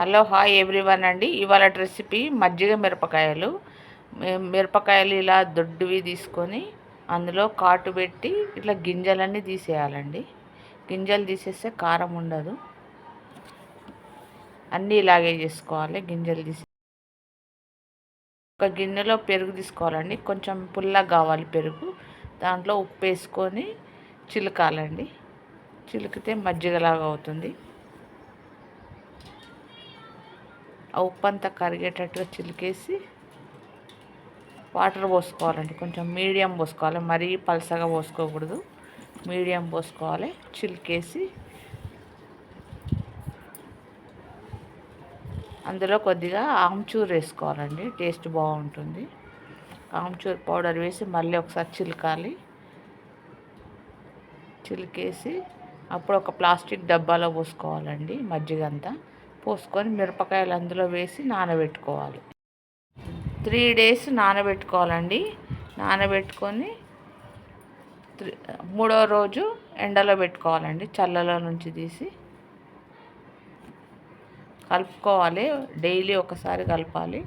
Hello hi everyone అండి. ఇవాళ recipe మజ్జిగ మిరపకాయలు. మిరపకాయలు ఇలా దొడ్డువి తీసుకొని అందులో కాటు పెట్టి ఇట్లా గింజలన్నీ తీసేయాలండి. గింజలు తీసేస్తే కారం ఉండదు. అన్నీ ఇలాగే చేసుకోవాలి గింజలు తీసి. ఒక గిన్నెలో పెరుగు తీసుకోవాలండి. కొంచెం పుల్లగా కావాలి పెరుగు. దాంట్లో ఉప్పు వేసుకొని చిలకాలండి. చిలికితే మజ్జిగలాగా అవుతుంది. ఆ ఉప్పు అంతా కరిగేటట్టుగా చిలికేసి వాటర్ పోసుకోవాలండి. కొంచెం మీడియం పోసుకోవాలి. మరీ పలసగా పోసుకోకూడదు. మీడియం పోసుకోవాలి. చిలికేసి అందులో కొద్దిగా ఆమ్చూర్ వేసుకోవాలండి. టేస్ట్ బాగుంటుంది. ఆమ్చూర్ పౌడర్ వేసి మళ్ళీ ఒకసారి చిలకాలి. చిలికేసి అప్పుడు ఒక ప్లాస్టిక్ డబ్బాలో పోసుకోవాలండి మజ్జిగ అంతా పోసుకొని మిరపకాయలు అందులో వేసి నానబెట్టుకోవాలి. త్రీ డేస్ నానబెట్టుకోవాలండి. నానబెట్టుకొని మూడో రోజు ఎండలో పెట్టుకోవాలండి చల్లలో నుంచి తీసి. కలుపుకోవాలి డైలీ ఒకసారి కలపాలి.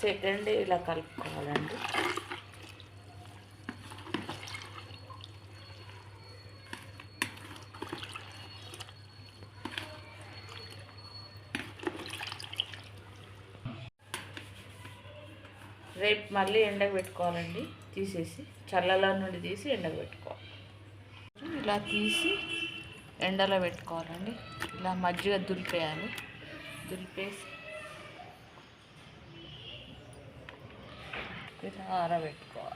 సెకండ్ ఇలా కలుపుకోవాలండి. రేపు మళ్ళీ ఎండకు పెట్టుకోవాలండి తీసేసి. చల్లలో నుండి తీసి ఎండకు పెట్టుకోవాలి. ఇలా తీసి ఎండలో పెట్టుకోవాలండి. ఇలా మజ్జిగ దులిపేయాలి. దులిపేసి ఇలా ఆరబెట్టుకోవాలి.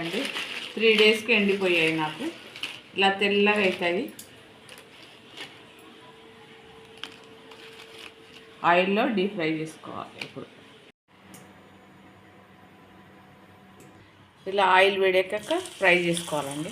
అండి త్రీ డేస్కి ఎండిపోయాయి నాకు. ఇలా తెల్లగా అవుతాయి. ఆయిల్లో డీప్ ఫ్రై చేసుకోవాలి ఇప్పుడు. ఇలా ఆయిల్ వేడెక్కాక ఫ్రై చేసుకోవాలండి.